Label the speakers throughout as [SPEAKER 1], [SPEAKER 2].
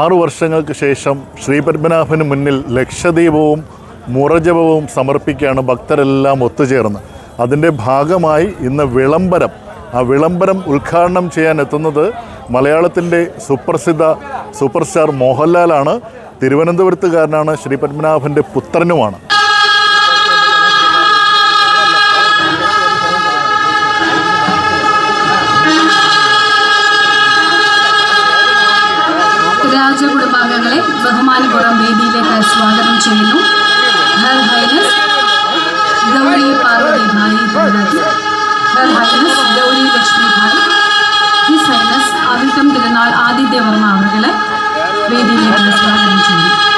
[SPEAKER 1] ആറു വർഷങ്ങൾക്ക് ശേഷം ശ്രീപത്മനാഭന് മുന്നിൽ ലക്ഷദീപവും മുറജപവും സമർപ്പിക്കുകയാണ് ഭക്തരെല്ലാം ഒത്തുചേർന്ന്. അതിന്റെ ഭാഗമായി ഇന്ന് വിളംബരം ആ വിളംബരം ഉദ്ഘാടനം ചെയ്യാൻ എത്തുന്നത് മലയാളത്തിന്റെ സുപ്രസിദ്ധ സൂപ്പർ സ്റ്റാർ മോഹൻലാലാണ്. തിരുവനന്തപുരത്തുകാരനാണ് ശ്രീപത്മനാഭന്റെ പുത്രനുമാണ്.
[SPEAKER 2] ബഹുമാനപൂർവം വേദിയിലേക്ക് സ്വാഗതം ചെയ്യുന്നു. Her highness Gauri Parvathi Bayi ഭൂരാജ് her highness Gauri Lakshmi Bayi his highness Avittam Thirunal Adityavarma അവരുടെ വേദിയിലേക്ക് സ്വാഗതം ചെയ്യുന്നു.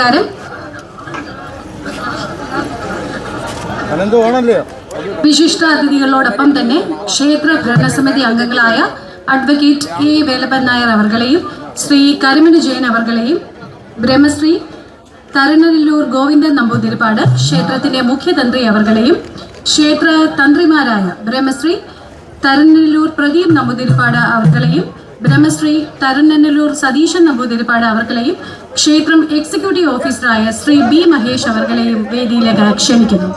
[SPEAKER 2] നമസ്കാരം. വിശിഷ്ട അതിഥികളോടൊപ്പം തന്നെ ക്ഷേത്ര ഭരണസമിതി അംഗങ്ങളായ അഡ്വക്കേറ്റ് എ വേലപ്പൻ നായർ അവർകളെയും ശ്രീ കരിമണി ജയൻ അവർകളെയും ബ്രഹ്മശ്രീ തരണനല്ലൂർ ഗോവിന്ദൻ നമ്പൂതിരിപ്പാട് ക്ഷേത്രത്തിന്റെ മുഖ്യതന്ത്രി അവർകളെയും ക്ഷേത്ര തന്ത്രിമാരായ ബ്രഹ്മശ്രീ തരണനല്ലൂർ പ്രദീപ് നമ്പൂതിരിപ്പാട് അവർകളെയും ബ്രഹ്മശ്രീ തരുണനല്ലൂർ സതീശൻ നമ്പൂതിരിപ്പാട് അവർകളെയും ക്ഷേത്രം എക്സിക്യൂട്ടീവ് ഓഫീസറായ ശ്രീ ബി മഹേഷ് അവർകളെയും വേദിയിലേക്ക് ക്ഷണിക്കുന്നു.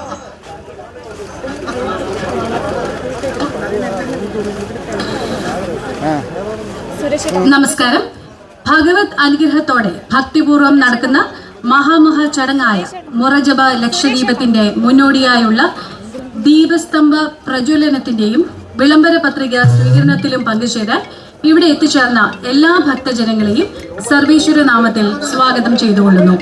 [SPEAKER 2] നമസ്കാരം. ഭഗവത് അനുഗ്രഹത്തോടെ ഭക്തിപൂർവം നടക്കുന്ന മഹാമഹ ചടങ്ങായ മുറജപ ലക്ഷദീപത്തിന്റെ മുന്നോടിയായുള്ള ദീപസ്തംഭ പ്രജ്വലനത്തിന്റെയും വിളംബര പത്രിക സ്വീകരണത്തിലും പങ്കുചേരാൻ ഇവിടെ എത്തിച്ചേർന്ന എല്ലാ ഭക്തജനങ്ങളെയും സർവേശ്വര നാമത്തിൽ സ്വാഗതം ചെയ്തുകൊള്ളുന്നു.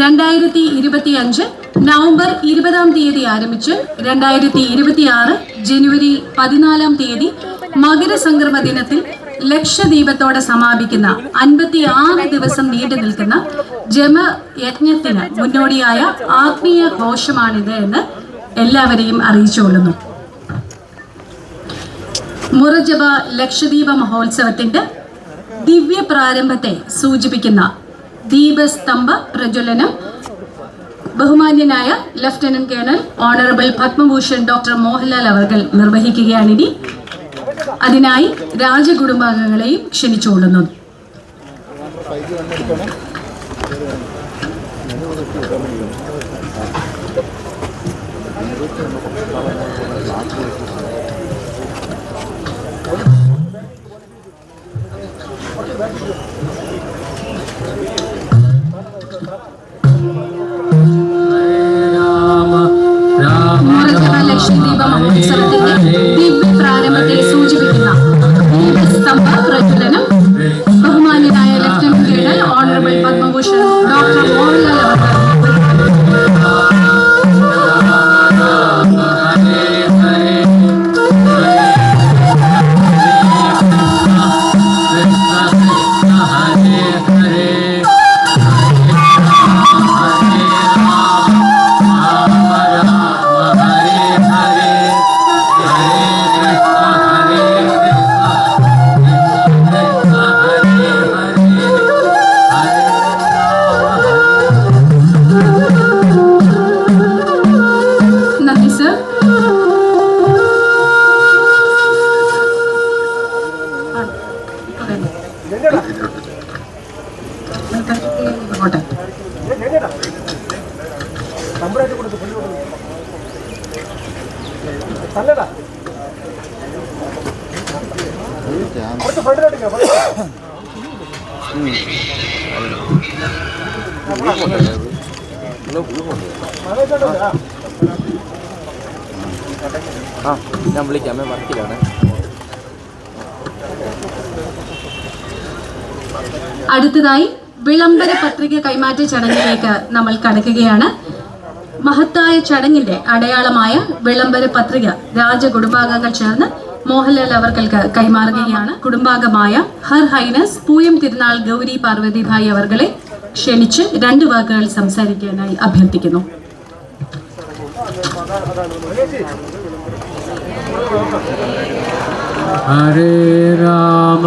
[SPEAKER 2] രണ്ടായിരത്തി ഇരുപത്തി അഞ്ച് നവംബർ ഇരുപതാം തീയതി ആരംഭിച്ച് രണ്ടായിരത്തി ഇരുപത്തി ആറ് ജനുവരി പതിനാലാം തീയതി മകരസംക്രമ ദിനത്തിൽ ലക്ഷദീപത്തോടെ സമാപിക്കുന്ന അൻപത്തി ആറ് ദിവസം നീണ്ടു നിൽക്കുന്ന ജമയജ്ഞത്തിന് മുന്നോടിയായ ആത്മീയ ഘോഷമാണിത് എന്ന് എല്ലാവരെയും അറിയിച്ചുകൊള്ളുന്നു. മുറജപ ലക്ഷദ്വീപ മഹോത്സവത്തിന്റെ ദിവ്യ പ്രാരംഭത്തെ സൂചിപ്പിക്കുന്ന ദീപസ്തംഭ പ്രജ്വലനം. ബഹുമാന്യനായ lieutenant colonel honourable Padma Bhushan doctor Mohanlal അവർകൾ നിർവഹിക്കുകയാണിനി. അതിനായി രാജകുടുംബാംഗങ്ങളെയും ക്ഷണിച്ചുകൊള്ളുന്നു. മുറജപ പോട്ടെ.
[SPEAKER 3] ആ ഞാൻ വിളിക്കാം. അമ്മ വർക്കിലാണ്.
[SPEAKER 2] അടുത്തതായി വിളംബര പത്രിക കൈമാറ്റ ചടങ്ങിലേക്ക് നമ്മൾ കടക്കുകയാണ്. മഹത്തായ ചടങ്ങിന്റെ അടയാളമായ വിളംബര പത്രിക രാജകുടുംബാംഗങ്ങൾ ചേർന്ന് മോഹൻലാൽ അവർക്കൾക്ക് കൈമാറുകയാണ്. കുടുംബാംഗമായ ഹർ ഹൈനസ് പൂയം തിരുനാൾ ഗൗരി പാർവതിഭായ് അവർകളെ ക്ഷണിച്ച് രണ്ട് വാക്കുകൾ സംസാരിക്കാനായി അഭ്യർത്ഥിക്കുന്നു.
[SPEAKER 4] ഹരേ രാമ.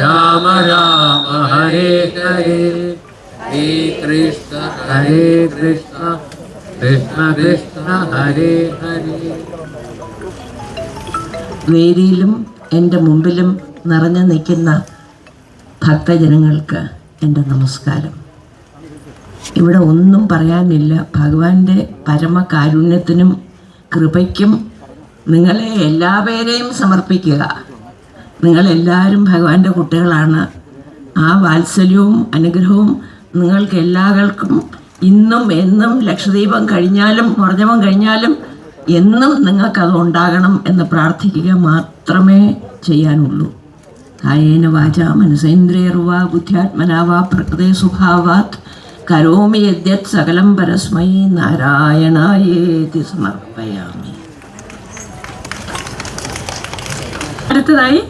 [SPEAKER 4] രാമ രാമ ഹരേ ഹരേ ഹരേ കൃഷ്ണ ഹരേ കൃഷ്ണ കൃഷ്ണ കൃഷ്ണ ഹരേ ഹരേ
[SPEAKER 5] വേദിയിലും എന്റെ മുമ്പിലും നിറഞ്ഞു നിൽക്കുന്ന ഭക്തജനങ്ങൾക്ക് എന്റെ നമസ്കാരം. ഇവിടെ ഒന്നും പറയാനില്ല. ഭഗവാന്റെ പരമകാരുണ്യത്തിനും കൃപയ്ക്കും നിങ്ങളെ എല്ലാ പേരെയും സമർപ്പിക്കുക. നിങ്ങളെല്ലാവരും ഭഗവാന്റെ കുട്ടികളാണ്. ആ വാത്സല്യവും അനുഗ്രഹവും നിങ്ങൾക്ക് എല്ലാവർക്കും ഇന്നും എന്നും ലക്ഷദീപം കഴിഞ്ഞാലും മുറജപം കഴിഞ്ഞാലും എന്നും നിങ്ങൾക്കത് ഉണ്ടാകണം എന്ന് പ്രാർത്ഥിക്കുക മാത്രമേ ചെയ്യാനുള്ളൂ. കായേന വാച മനസേന്ദ്രിയർവ ബുദ്ധ്യാത്മനാവ പ്രകൃതി സ്വഭാവാത്. കരോമി യദ്യത് സകലം പരസ്മൈ നാരായണായേതി സമർപ്പയാമി.
[SPEAKER 2] അടുത്തതായി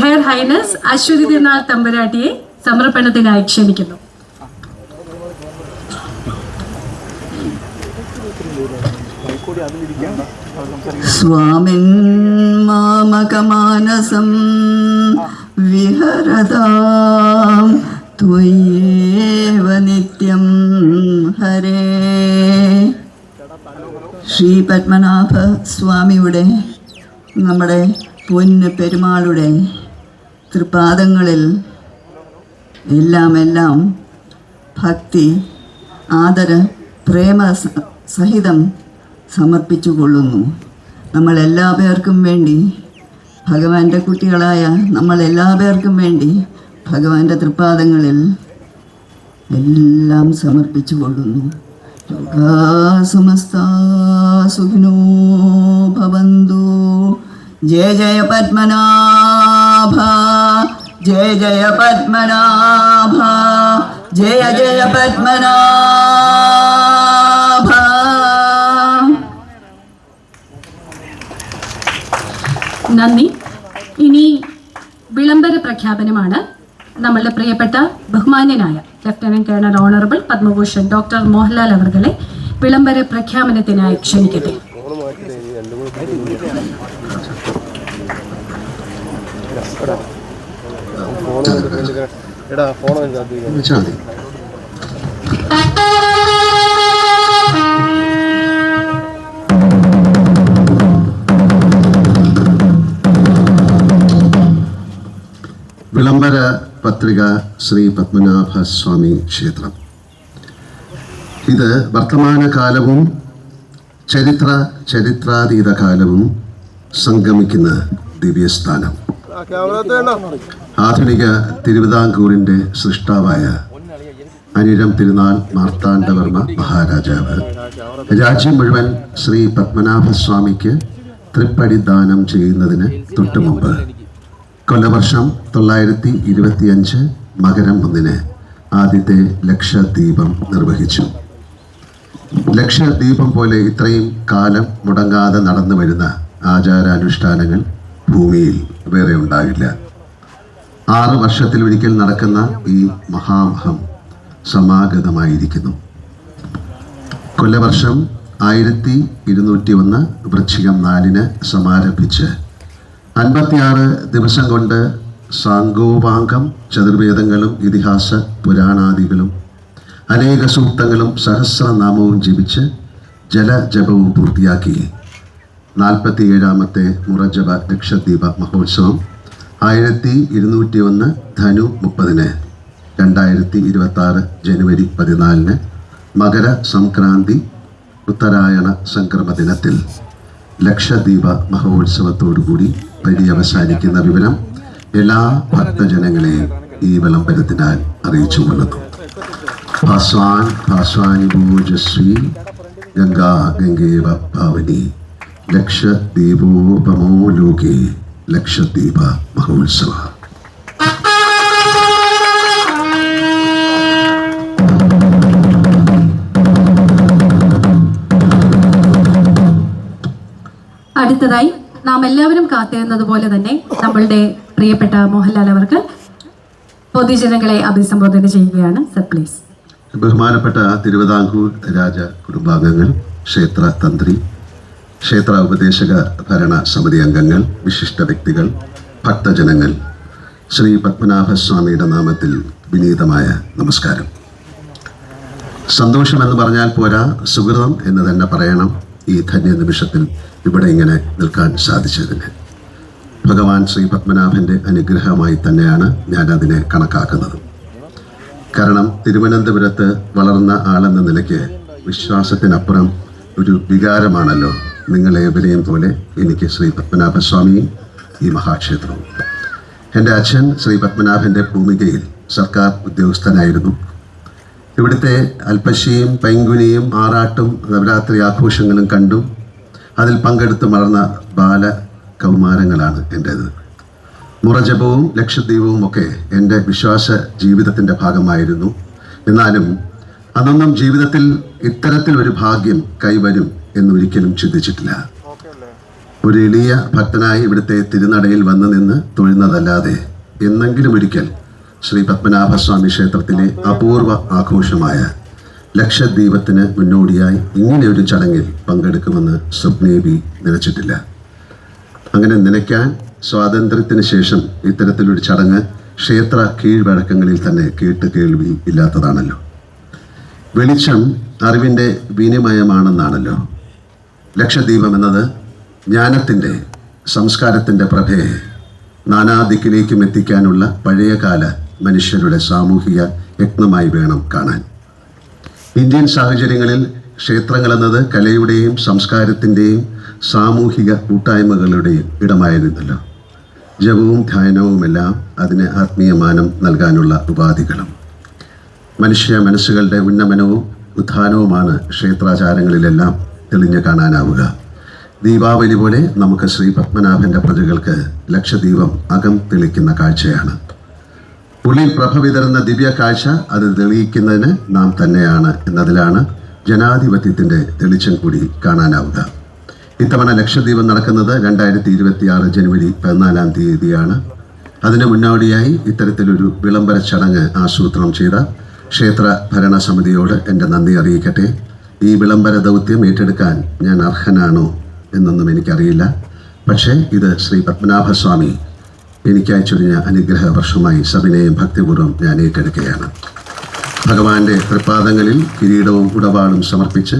[SPEAKER 2] ഹെയർ ഹൈനസ് അശ്വതി തിരുനാൾ തമ്പുരാട്ടിയെ സമർപ്പണത്തിനായി ക്ഷണിക്കുന്നു
[SPEAKER 6] स्वामिन् मामकमानसं विहरतां त्वय्येव नित्यं ഹരേ ശ്രീ പത്മനാഭ സ്വാമിയുടെ നമ്മുടെ പൊന്ന് പെരുമാളുടെ തൃപാദങ്ങളിൽ എല്ലാം എല്ലാം ഭക്തി ആദര പ്രേമ സഹിതം സമർപ്പിച്ചു കൊള്ളുന്നു നമ്മൾ എല്ലാ പേർക്കും വേണ്ടി ഭഗവാന്റെ കുട്ടികളായ നമ്മൾ എല്ലാ പേർക്കും വേണ്ടി ഭഗവാന്റെ തൃപ്പാദങ്ങളിൽ എല്ലാം സമർപ്പിച്ചു കൊള്ളുന്നു ലോകാ സമസ്താ സുഖിനോ ഭവന്തു. ജയ ജയ പത്മനാഭ ജയ ജയ പത്മനാഭ ജയ ജയ പത്മനാഭ.
[SPEAKER 2] നന്ദി. ഇനി വിളംബര പ്രഖ്യാപനമാണ് നമ്മളുടെ പ്രിയപ്പെട്ട ബഹുമാന്യനായ lieutenant colonel honourable Padma Bhushan doctor Mohanlal അവർകളെ വിളംബര പ്രഖ്യാപനത്തിനായി ക്ഷണിക്കട്ടെ.
[SPEAKER 7] എടാ ഫോൺ
[SPEAKER 8] വിളംബര പത്രിക ശ്രീ പത്മനാഭ സ്വാമി ക്ഷേത്രം. ഇത് വർത്തമാനകാലവും ചരിത്ര ചരിത്രാതീത കാലവും സംഗമിക്കുന്ന ദിവ്യസ്ഥാനം. ആധുനിക തിരുവിതാംകൂറിന്റെ സൃഷ്ടാവായ അനിരം തിരുനാൾ മാർത്താണ്ഡവർമ്മ മഹാരാജാവ്. രാജ്യം മുഴുവൻ ശ്രീ പത്മനാഭസ്വാമിക്ക് തൃപ്പടി ദാനം ചെയ്യുന്നതിന് തൊട്ടുമുമ്പ് കൊല്ലവർഷം തൊള്ളായിരത്തി ഇരുപത്തിയഞ്ച് മകരം ഒന്നിന് ആദ്യത്തെ ലക്ഷദ്വീപം നിർവഹിച്ചു. ലക്ഷദ്വീപം പോലെ ഇത്രയും കാലം മുടങ്ങാതെ നടന്നു വരുന്ന ആചാരാനുഷ്ഠാനങ്ങൾ ഭൂമിയിൽ വേറെ ഉണ്ടാകില്ല ആറ് വർഷത്തിൽ ഒരിക്കൽ നടക്കുന്ന ഈ മഹാമഹം സമാഗതമായിരിക്കുന്നു. കൊല്ലവർഷം ആയിരത്തി ഇരുന്നൂറ്റി ഒന്ന് വൃശ്ചികം നാലിന് സമാരംഭിച്ച് അൻപത്തിയാറ് ദിവസം കൊണ്ട് സാങ്കോപാംഗം ചതുർവേദങ്ങളും ഇതിഹാസ പുരാണാദികളും അനേക സൂക്തങ്ങളും സഹസ്രനാമവും ജപിച്ച് ജലജപവും പൂർത്തിയാക്കി. നാൽപ്പത്തിയേഴാമത്തെ മുറജബ ലക്ഷദ്വീപ മഹോത്സവം. ആയിരത്തി ഇരുന്നൂറ്റി ഒന്ന് ധനു മുപ്പതിന്. രണ്ടായിരത്തി ഇരുപത്തി ആറ് ജനുവരി പതിനാലിന് മകര സംക്രാന്തി ഉത്തരായണ സംക്രമ ദിനത്തിൽ ലക്ഷദ്വീപ മഹോത്സവത്തോടുകൂടി പര്യവസാനിക്കുന്ന വിവരം എല്ലാ ഭക്തജനങ്ങളെയും ഈ വിളംബരത്തിനാൽ അറിയിച്ചു കൊള്ളുന്നു. ഭാസ്വാൻ ഭാസ്വാനി ഭൂജസ്വി ഗംഗാ ഗംഗേവ ഭാവനി. ലക്ഷദ്വീപോപമോ ലോകേ ലക്ഷദ്വീപ മഹോത്സവ.
[SPEAKER 2] അടുത്തതായി നാം എല്ലാവരും കാത്തിരുന്നത് പോലെ തന്നെ നമ്മളുടെ പ്രിയപ്പെട്ട മോഹൻലാൽ അവർക്ക് പൊതുജനങ്ങളെ അഭിസംബോധന ചെയ്യുകയാണ്. സർ പ്ലീസ്
[SPEAKER 8] ബഹുമാനപ്പെട്ട തിരുവിതാംകൂർ രാജ കുടുംബാംഗങ്ങൾ ക്ഷേത്ര തന്ത്രി ക്ഷേത്ര ഉപദേശക ഭരണ സമിതി അംഗങ്ങൾ വിശിഷ്ട വ്യക്തികൾ ഭക്തജനങ്ങൾ. ശ്രീ പത്മനാഭസ്വാമിയുടെ നാമത്തിൽ വിനീതമായ നമസ്കാരം. സന്തോഷമെന്ന് പറഞ്ഞാൽ പോരാ സുഹൃതം എന്ന് തന്നെ പറയണം ഈ ധന്യ നിമിഷത്തിൽ ഇവിടെ ഇങ്ങനെ നിൽക്കാൻ സാധിച്ചതിന്. ഭഗവാൻ ശ്രീ പത്മനാഭന്റെ അനുഗ്രഹമായി തന്നെയാണ് ഞാൻ അതിനെ കണക്കാക്കുന്നത്. കാരണം തിരുവനന്തപുരത്ത് വളർന്ന ആളെന്ന നിലയ്ക്ക് വിശ്വാസത്തിനപ്പുറം ഒരു വികാരമാണല്ലോ നിങ്ങളേവരെയും പോലെ എനിക്ക് ശ്രീ പത്മനാഭസ്വാമിയും ഈ മഹാക്ഷേത്രവും. എന്റെ അച്ഛൻ ശ്രീ പത്മനാഭന്റെ ഭൂമികയിൽ സർക്കാർ ഉദ്യോഗസ്ഥനായിരുന്നു. ഇവിടുത്തെ അൽപ്പശിയും പൈങ്കുനിയും ആറാട്ടും നവരാത്രി ആഘോഷങ്ങളും കണ്ടും. അതിൽ പങ്കെടുത്ത് വളർന്ന ബാല കൗമാരങ്ങളാണ് എന്റേത്. മുറജപവും ലക്ഷദ്വീപവും ഒക്കെ എന്റെ വിശ്വാസ ജീവിതത്തിന്റെ ഭാഗമായിരുന്നു. എന്നാലും അന്നൊന്നും ജീവിതത്തിൽ ഇത്തരത്തിൽ ഒരു ഭാഗ്യം കൈവരും എന്ന് ഒരിക്കലും ചിന്തിച്ചിട്ടില്ല. ഒരു എളിയ ഭക്തനായി ഇവിടുത്തെ തിരുനടയിൽ വന്നു നിന്ന് തൊഴുന്നതല്ലാതെ എന്നെങ്കിലും ഒരിക്കൽ ശ്രീ പത്മനാഭസ്വാമി ക്ഷേത്രത്തിലെ അപൂർവ ആഘോഷമായ ലക്ഷദ്വീപത്തിന് മുന്നോടിയായി ഇങ്ങനെ ഒരു ചടങ്ങിൽ പങ്കെടുക്കുമെന്ന് സ്വപ്നേബി നിലച്ചിട്ടില്ല അങ്ങനെ നനയ്ക്കാൻ സ്വാതന്ത്ര്യത്തിന് ശേഷം ഇത്തരത്തിലൊരു ചടങ്ങ് ക്ഷേത്ര കീഴ്വഴക്കങ്ങളിൽ തന്നെ കേട്ട് കേൾവി ഇല്ലാത്തതാണല്ലോ. വെളിച്ചം അറിവിന്റെ വിനിമയമാണെന്നാണല്ലോ. ലക്ഷദ്വീപം എന്നത് ജ്ഞാനത്തിന്റെ സംസ്കാരത്തിന്റെ പ്രഭയെ നാനാദിക്കിലേക്കും എത്തിക്കാനുള്ള പഴയകാല മനുഷ്യരുടെ സാമൂഹിക യത്നമായി വേണം കാണാൻ. ഇന്ത്യൻ സാഹചര്യങ്ങളിൽ ക്ഷേത്രങ്ങൾ എന്നത് കലയുടെയും സംസ്കാരത്തിന്റെയും സാമൂഹിക കൂട്ടായ്മകളുടെയും ഇടമായിരുന്നല്ലോ. ജപവും ധ്യാനവുമെല്ലാം അതിന് ആത്മീയമാനം നൽകാനുള്ള ഉപാധികളും. മനുഷ്യ മനസ്സുകളുടെ ഉന്നമനവും ഉത്ഥാനവുമാണ് ക്ഷേത്രാചാരങ്ങളിലെല്ലാം തെളിഞ്ഞു കാണാനാവുക. ദീപാവലി പോലെ നമുക്ക് ശ്രീ പത്മനാഭന്റെ പ്രജകൾക്ക് ലക്ഷദീപം അകം തെളിക്കുന്ന കാഴ്ചയാണ്. ഉള്ളിൽ പ്രഭ വിതരുന്ന ദിവ്യ കാഴ്ച അത് തെളിയിക്കുന്നതിന് നാം തന്നെയാണ് എന്നതിലാണ് ജനാധിപത്യത്തിന്റെ തെളിച്ചം കൂടി കാണാനാവുക. ഇത്തവണ ലക്ഷദ്വീപം നടക്കുന്നത് രണ്ടായിരത്തി ഇരുപത്തി ആറ് ജനുവരി പതിനാലാം തീയതിയാണ്. അതിന് മുന്നോടിയായി ഇത്തരത്തിലൊരു വിളംബര ചടങ്ങ് ആസൂത്രണം ചെയ്ത ക്ഷേത്ര ഭരണസമിതിയോട് എന്റെ നന്ദി അറിയിക്കട്ടെ. ഈ വിളംബര ദൗത്യം ഏറ്റെടുക്കാൻ ഞാൻ അർഹനാണോ എന്നൊന്നും എനിക്കറിയില്ല. പക്ഷേ ഇത് ശ്രീ പത്മനാഭസ്വാമി എനിക്കായി ചൊരിഞ്ഞ അനുഗ്രഹ വർഷമായി സവിനയം ഭക്തിപൂർവം ഞാൻ ഏറ്റെടുക്കുകയാണ്. ഭഗവാന്റെ തൃപ്പാദങ്ങളിൽ കിരീടവും ഉടവാളും സമർപ്പിച്ച്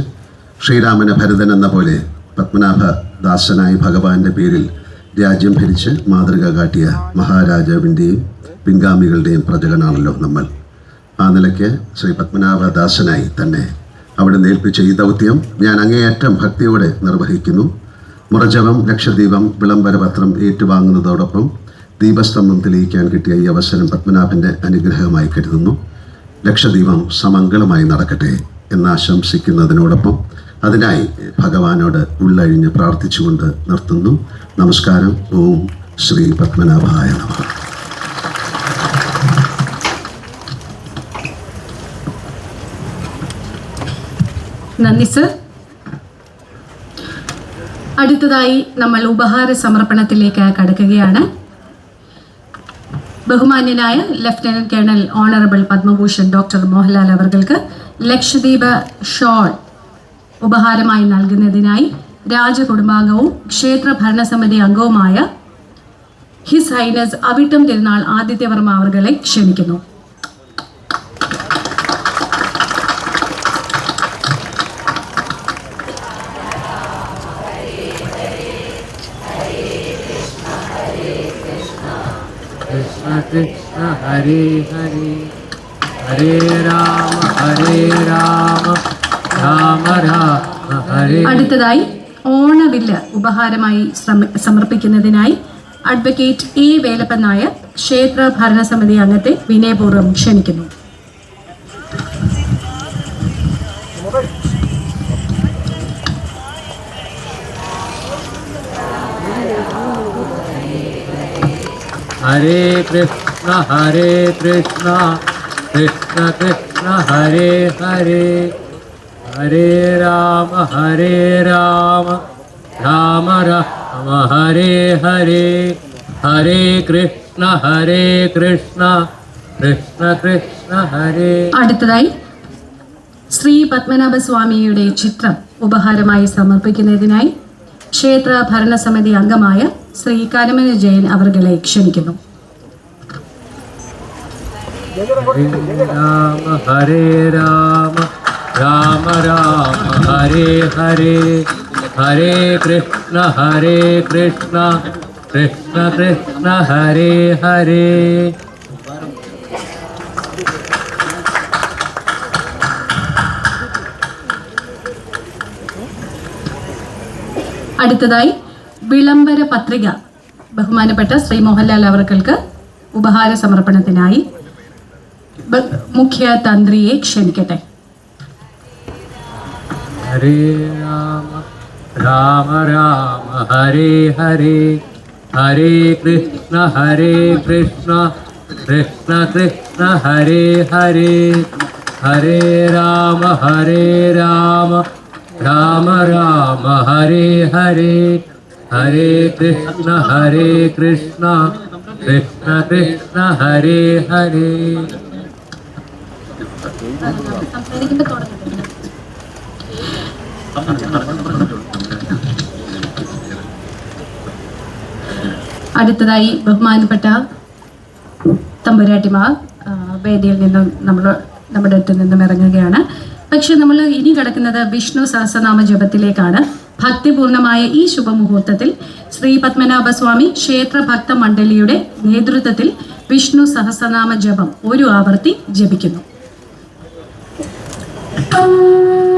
[SPEAKER 8] ശ്രീരാമന് ഭരതൻ എന്ന പോലെ പത്മനാഭ ദാസനായി ഭഗവാന്റെ പേരിൽ രാജ്യം ഭരിച്ച് മാതൃക കാട്ടിയ മഹാരാജാവിന്റെയും പിൻഗാമികളുടെയും പ്രജകനാണല്ലോ നമ്മൾ. ആ നിലയ്ക്ക് ശ്രീ പത്മനാഭദാസനായി തന്നെ അവിടെ ഏൽപ്പിച്ച ഈ ദൗത്യം ഞാൻ അങ്ങേയറ്റം ഭക്തിയോടെ നിർവഹിക്കുന്നു. മുറജപം ലക്ഷദ്വീപം വിളംബര പത്രം ഏറ്റുവാങ്ങുന്നതോടൊപ്പം ദീപസ്തംഭം തെളിയിക്കാൻ കിട്ടിയ ഈ അവസരം പത്മനാഭന്റെ അനുഗ്രഹമായി കരുതുന്നു. ലക്ഷദ്വീപം സമംഗളമായി നടക്കട്ടെ എന്നാശംസിക്കുന്നതിനോടൊപ്പം അതിനായി ഭഗവാനോട് ഉള്ളഴിഞ്ഞ് പ്രാർത്ഥിച്ചുകൊണ്ട് നിർത്തുന്നു. നമസ്കാരം. ഓം ശ്രീ പത്മനാഭായ നമഃ.
[SPEAKER 2] നന്ദി സർ. അടുത്തതായി നമ്മൾ ഉപഹാര സമർപ്പണത്തിലേക്ക് കടക്കുകയാണ്. ബഹുമാന്യനായ lieutenant colonel honourable Padma Bhushan doctor Mohanlal അവർക്ക് ലക്ഷദ്വീപ് ഷോൾ ഉപഹാരമായി നൽകുന്നതിനായി രാജകുടുംബാംഗവും ക്ഷേത്ര ഭരണസമിതി അംഗവുമായ ഹിസ് ഹൈനസ് അവിട്ടം തിരുനാൾ ആദിത്യവർമ്മ അവർകളെ ക്ഷണിക്കുന്നു.
[SPEAKER 4] കൃഷ്ണ കൃഷ്ണ ഹരേ ഹരേ. ഹരേ രാമ ഹരേ രാമ. രാമ രാമ ഹരേ.
[SPEAKER 2] അടുത്തതായി ഓണവില്ല ഉപഹാരമായി സമർപ്പിക്കുന്നതിനായി അഡ്വക്കേറ്റ് എ വേലപ്പൻ നായർ ക്ഷേത്ര ഭരണസമിതി അംഗത്തെ വിനയപൂർവം ക്ഷണിക്കുന്നു.
[SPEAKER 4] ഹരേ കൃഷ്ണ ഹരേ കൃഷ്ണ കൃഷ്ണ കൃഷ്ണ ഹരേ ഹരേ ഹരേ രാമ ഹരേ രാമ രാമ രാമ ഹരേ ഹരേ ഹരേ കൃഷ്ണ ഹരേ കൃഷ്ണ കൃഷ്ണ കൃഷ്ണ ഹരേ
[SPEAKER 2] അടുത്തതായി ശ്രീ പത്മനാഭ സ്വാമിയുടെ ചിത്രം ഉപഹാരമായി സമർപ്പിക്കുന്നതിനായി ക്ഷേത്ര ഭരണസമിതി അംഗമായ ശ്രീ കരമന ജയൻ അവർകളെ ക്ഷണിക്കുന്നു.
[SPEAKER 4] राम हरे राम राम राम हरे हरे हरे कृष्ण हरे कृष्ण कृष्ण कृष्ण हरे हरे
[SPEAKER 2] അടുത്തതായി വിളംബര പത്രിക ബഹുമാനപ്പെട്ട ശ്രീ മോഹൻലാൽ അവർക്കൾക്ക് ഉപഹാര സമർപ്പണത്തിനായി मुख्य तंत्री एक के
[SPEAKER 4] हरे राम राम राम, हरे हरे हरे कृष्ण हरे कृष्ण कृष्ण कृष्ण, हरे हरे हरे राम हरे राम राम राम, हरे हरे हरे कृष्ण हरे कृष्ण कृष्ण कृष्ण, हरे हरे।
[SPEAKER 2] അടുത്തതായി ബഹുമാനപ്പെട്ട തമ്പുരാട്ടിമാർ വേദിയിൽ നിന്നും നമ്മൾ നമ്മുടെ അടുത്ത് നിന്നും ഇറങ്ങുകയാണ്. പക്ഷെ നമ്മൾ ഇനി കിടക്കുന്നത് വിഷ്ണു സഹസ്രനാമ ജപത്തിലേക്കാണ്. ഭക്തിപൂർണമായ ഈ ശുഭമുഹൂർത്തത്തിൽ ശ്രീ പത്മനാഭസ്വാമി ക്ഷേത്ര ഭക്ത മണ്ഡലിയുടെ നേതൃത്വത്തിൽ വിഷ്ണു സഹസ്രനാമ ജപം ഒരു ആവർത്തി ജപിക്കുന്നു. Jesus.